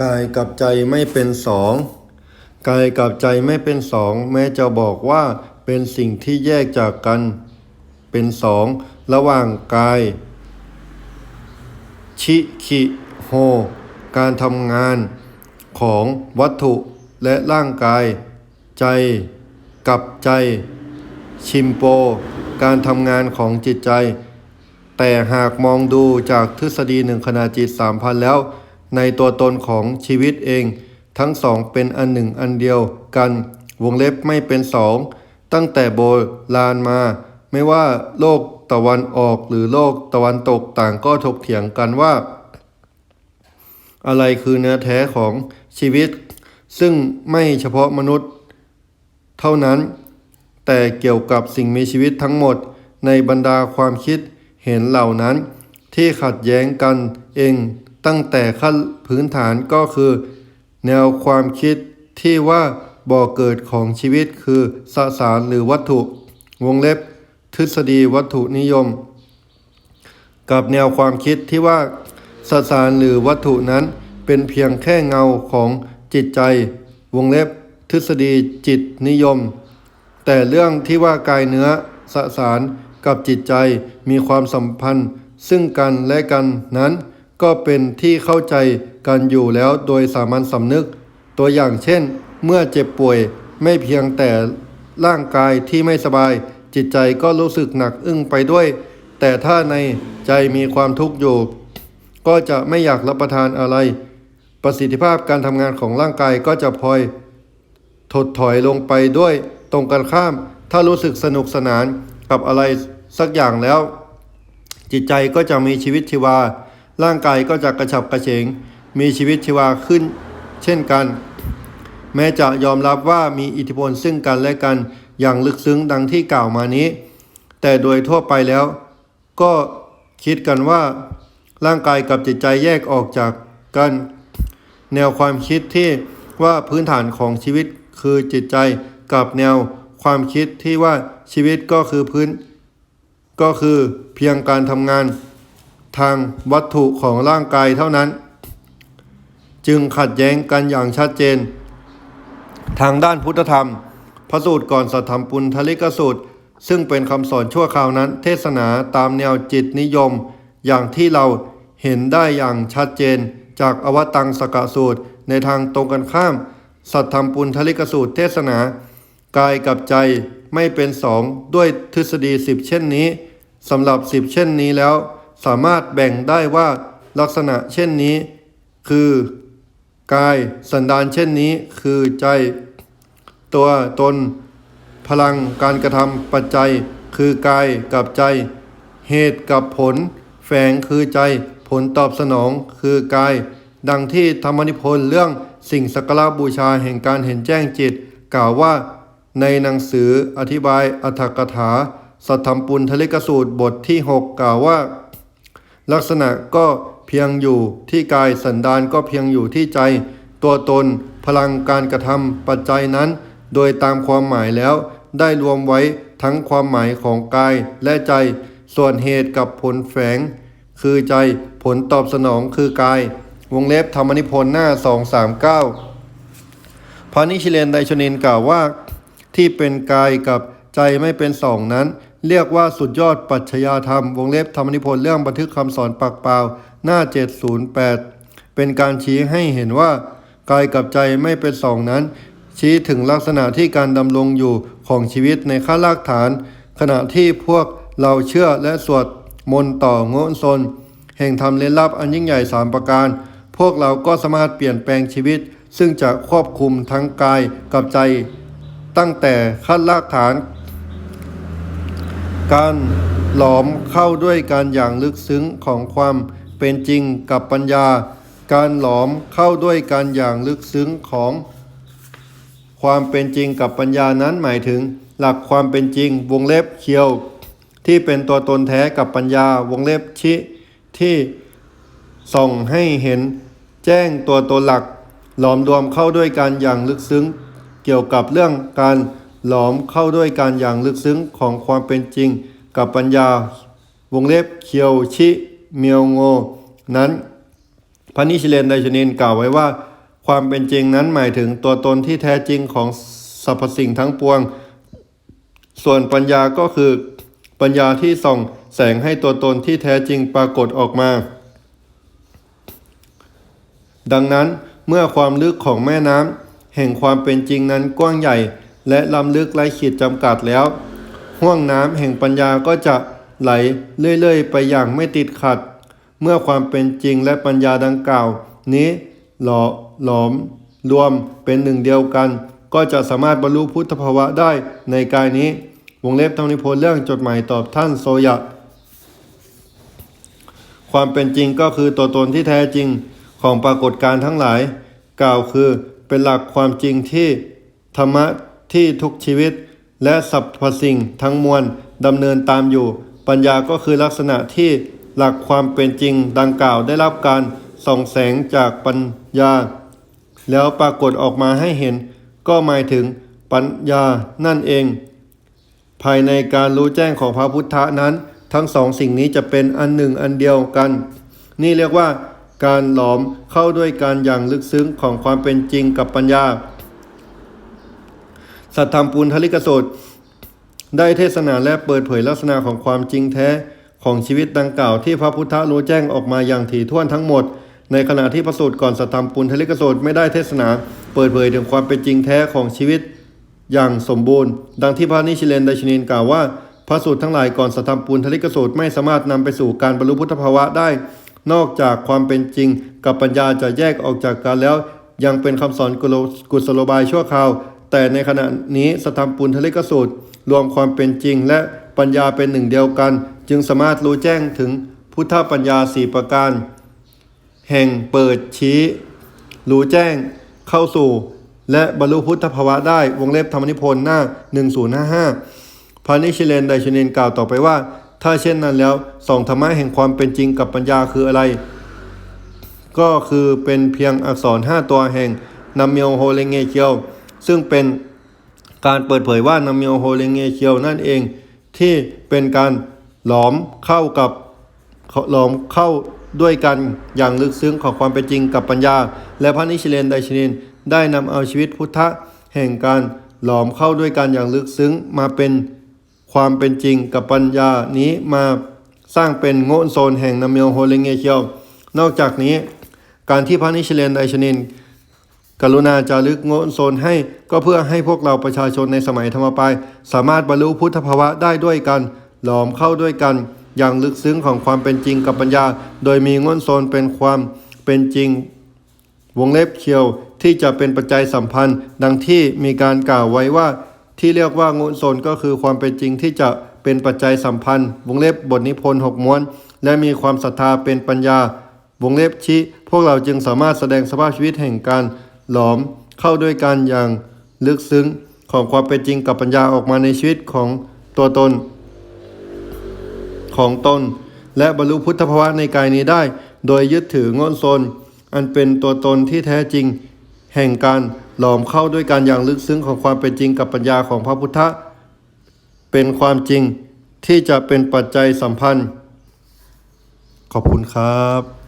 กายกับใจไม่เป็นสองกายกับใจไม่เป็นสอง แม้จะบอกว่าเป็นสิ่งที่แยกจากกัน เป็นสอง ระหว่างกาย ชิคิโฮ การทำงานของวัตถุและร่างกาย ใจกับใจ ชิมโป การทำงานของจิตใจ แต่หากมองดูจากทฤษฎีหนึ่งขณะจิตสามพันแล้ว ในตัวตนของชีวิตเอง ทั้งสองเป็นอันหนึ่งอันเดียวกัน วงเล็บไม่เป็นสอง ตั้งแต่โบราณมา ไม่ว่าโลกตะวันออกหรือโลกตะวันตกต่างก็ถกเถียงกันว่า อะไรคือเนื้อแท้ของชีวิต ซึ่งไม่เฉพาะมนุษย์ เท่านั้น แต่เกี่ยวกับสิ่งมีชีวิตทั้งหมดในบรรดาความคิดเห็นเหล่านั้น ที่ขัดแย้งกันเอง ตั้งแต่ขั้นพื้นฐานก็คือ แนวความคิดที่ว่าบ่อเกิดของชีวิตคือสสารหรือวัตถุ วงเล็บ ทฤษฎีวัตถุนิยม กับแนวความคิดที่ว่าสสารหรือวัตถุนั้นเป็นเพียงแค่เงาของจิตใจ วงเล็บ ทฤษฎีจิตนิยม แต่เรื่องที่ว่ากายเนื้อสสารกับจิตใจมีความสัมพันธ์ ซึ่งกันและกันนั้น ก็เป็นที่เข้าใจกันอยู่แล้วโดยสามัญสำนึก ตัวอย่างเช่น เมื่อเจ็บป่วยไม่เพียงแต่ร่างกายที่ไม่สบาย จิตใจก็รู้สึกหนักอึ้งไปด้วย แต่ถ้าในใจมีความทุกข์อยู่ ก็จะไม่อยากรับประทานอะไร ประสิทธิภาพการทำงานของร่างกายก็จะพลอย ถดถอยลงไปด้วยตรงกันข้าม ถ้ารู้สึกสนุกสนานกับอะไรสักอย่างแล้ว จิตใจก็จะมีชีวิตชีวา ร่างกายก็จะกระฉับกระเฉง มีชีวิตชีวาขึ้น เช่นกัน แม้จะยอมรับว่ามีอิทธิพลซึ่งกันและกันอย่างลึกซึ้งดังที่กล่าวมานี้ แต่โดยทั่วไปแล้ว ก็คิดกันว่า ร่างกายกับจิตใจแยกออกจากกัน แนวความคิดที่ว่าพื้นฐานของชีวิตคือจิตใจกับแนวความคิดที่ว่าชีวิตก็คือพื้น ก็คือเพียงการทำงาน ทางวัตถุของร่างกายเท่านั้น จึงขัดแย้งกันอย่างชัดเจน ทางด้านพุทธธรรม พระสูตรก่อนสัทธรรมปุณทลิกสูตร ซึ่งเป็นคำสอนชั่วคราวนั้น เทศนาตามแนวจิตนิยม อย่างที่เราเห็นได้อย่างชัดเจน จากอวตังสกสูตร ในทางตรงกันข้าม สัทธรรมปุณทลิกสูตร เทศนากายกับใจไม่เป็นสองด้วยทฤษฎีสิบเช่นนี้สำหรับสิบเช่นนี้แล้ว สามารถแบ่งได้ว่าลักษณะเช่นนี้ คือกายสันดานเช่นนี้ คือใจ ตัวตน พลังการกระทำปัจจัย คือกายกับใจ เหตุกับผล แฝงคือใจผลตอบสนองคือกาย ดังที่ธรรมนิพนธ์เรื่องสิ่งสักการะบูชาแห่งการเห็นแจ้งจิต กล่าวว่าในหนังสืออธิบายอัฏฐกถา สัทธรรมปุณทลิกสูตรบทที่ 6 กล่าวว่า ลักษณะก็เพียงอยู่ที่กายสันดานก็เพียงอยู่ที่ใจ ตัวตน พลังการกระทำปัจจัยนั้น โดยตามความหมายแล้วได้รวมไว้ทั้งความหมายของกายและใจ ส่วนเหตุกับผลแฝง คือใจผลตอบสนองคือกาย วงเล็บธรรมนิพนธ์หน้า 239 พระนิชิเลนไดชนินกล่าวว่า ที่เป็นกายกับใจไม่เป็นสองนั้น เรียกว่าสุดยอดปัจฉยธรรม วงเล็บธรรมนิพนธ์เรื่องบันทึกคำสอนปักเปล่า หน้า 708 เป็นการชี้ให้เห็นว่ากายกับใจไม่เป็นสองนั้น ชี้ถึงลักษณะที่การดำรงอยู่ของชีวิตในขั้นรากฐาน ขณะที่พวกเราเชื่อและสวดมนต์ต่อโง่ซนแห่งธรรมเลนลับอันยิ่งใหญ่สามประการ พวกเราก็สามารถเปลี่ยนแปลงชีวิต ซึ่งจะควบคุมทั้งกายกับใจ ตั้งแต่ขั้นรากฐาน การหลอมเข้าด้วยการอย่างลึกซึ้งของความเป็นจริงกับปัญญา การหลอมเข้าด้วยการอย่างลึกซึ้งของความเป็นจริงกับปัญญานั้นหมายถึง หลักความเป็นจริงวงเล็บเคียว ที่เป็นตัวตนแท้กับปัญญาวงเล็บชิ ที่ส่องให้เห็นแจ้งตัวตนหลัก หลอมรวมเข้าด้วยการอย่างลึกซึ้ง เกี่ยวกับเรื่องการ หลอมเข้าด้วยการอย่างลึกซึ้งของความเป็นจริงกับปัญญา วงเล็บเคียวชิเมียวโง นั้นพระนิชเลนไดชนินกล่าวไว้ว่า ความเป็นจริงนั้นหมายถึงตัวตนที่แท้จริงของสรรพสิ่งทั้งปวง ส่วนปัญญาก็คือปัญญาที่ส่องแสงให้ตัวตนที่แท้จริงปรากฏออกมา ดังนั้นเมื่อความลึกของแม่น้ำแห่งความเป็นจริงนั้นกว้างใหญ่ และล้ำลึกไร้ขีดจำกัดแล้ว ห่วงน้ำแห่งปัญญาก็จะไหลเรื่อยๆ ไปอย่างไม่ติดขัด เมื่อความเป็นจริงและปัญญาดังกล่าว นี้หล่อหลอม รวมเป็นหนึ่งเดียวกัน ก็จะสามารถบรรลุพุทธภาวะได้ในกายนี้ วงเล็บทำนิพนธ์เรื่องจดหมายตอบท่านโซยะ ความเป็นจริงก็คือตัวตนที่แท้จริงของปรากฏการณ์ทั้งหลาย กล่าวคือเป็นหลักความจริงที่ธรรมะ ที่ทุกชีวิต และสรรพสิ่งทั้งมวลดำเนินตามอยู่ ปัญญาก็คือลักษณะที่หลักความเป็นจริงดังกล่าวได้รับการส่องแสงจากปัญญา แล้วปรากฏออกมาให้เห็น ก็หมายถึงปัญญานั่นเอง ภายในการรู้แจ้งของพระพุทธนั้น ทั้งสองสิ่งนี้จะเป็นอันหนึ่งอันเดียวกัน นี่เรียกว่าการหลอมเข้าด้วยการอย่างลึกซึ้งของความเป็นจริงกับปัญญา สัทธรรมปุณทลิกสูตรได้เทศนาและเปิดเผยลักษณะของความจริงแท้ของชีวิตดังกล่าวที่พระพุทธรู้แจ้งออกมาอย่างถี่ถ้วนทั้งหมด ในขณะที่พระสูตรก่อนสัทธรรมปุณทลิกสูตรไม่ได้เทศนา เปิดเผยถึงความเป็นจริงแท้ของชีวิต อย่างสมบูรณ์ ดังที่พระนิชิเลนไดชนินกล่าวว่า พระสูตรทั้งหลายก่อนสัทธรรมปุณทลิกสูตรไม่สามารถนำไปสู่การบรรลุพุทธภาวะได้ นอกจากความเป็นจริงกับปัญญาจะแยกออกจากกันแล้ว ยังเป็นคำสอนกุโลกุศโลบายชั่วคราว แต่ในขณะนี้สธรรมปุณทลิกสูตร รวมความเป็นจริงและปัญญาเป็นหนึ่งเดียวกัน จึงสามารถรู้แจ้งถึงพุทธปัญญาสี่ประการ แห่งเปิดชี้ รู้แจ้งเข้าสู่ และบรรลุพุทธภาวะได้วงเล็บธรรมนิพนธ์หน้า 1055พระนิชิเลนไดชนินกล่าวต่อไปว่า ถ้าเช่นนั้นแล้วสองธรรมะแห่งความเป็นจริงกับปัญญาคืออะไร ก็คือเป็นเพียงอักษร5ตัวแห่งนัมเมียวโฮเลงเงเคียว ซึ่งเป็นการเปิดเผยว่านัมเมียวโฮเลงเงเคียวนั่นเอง ที่เป็นการหลอมเข้ากับหลอมเข้าด้วยกันอย่างลึกซึ้งของความเป็นจริงกับปัญญา และพระนิชเลนไดชนินได้นำเอาชีวิตพุทธะแห่งการหลอมเข้าด้วยกันอย่างลึกซึ้งมาเป็นความเป็นจริงกับปัญญานี้มาสร้างเป็นโงนโซนแห่งนามิโอโฮเลงเงเคียวนอกจากนี้ การที่พระนิชเลนไดชนิน กรุณาจารึกโงนโซนให้ ก็เพื่อให้พวกเราประชาชนในสมัยธรรมปายสามารถบรรลุพุทธภาวะได้ด้วยกัน หลอมเข้าด้วยกัน อย่างลึกซึ้งของความเป็นจริงกับปัญญา โดยมีโงนโซนเป็นความเป็นจริง วงเล็บเคียวที่จะเป็นปัจจัยสัมพันธ์ ดังที่มีการกล่าวไว้ว่า ที่เรียกว่าโงนโซนก็คือความเป็นจริงที่จะเป็นปัจจัยสัมพันธ์ วงเล็บบทนิพนธ์หกม้วน และมีความศรัทธาเป็นปัญญา วงเล็บชี้พวกเราจึงสามารถแสดงสภาพชีวิตแห่งการ หลอมเข้าด้วยกันอย่างลึกซึ้งของความเป็นจริงกับปัญญาออกมาในชีวิตของตัวตน ของตน และบรรลุพุทธภาวะในกายนี้ได้ โดยยึดถือง่นโซนอันเป็นตัวตนที่แท้จริง แห่งการหลอมเข้าด้วยกันอย่างลึกซึ้งของความเป็นจริงกับปัญญาของพระพุทธ เป็นความจริงที่จะเป็นปัจจัยสัมพันธ์ ขอบคุณครับ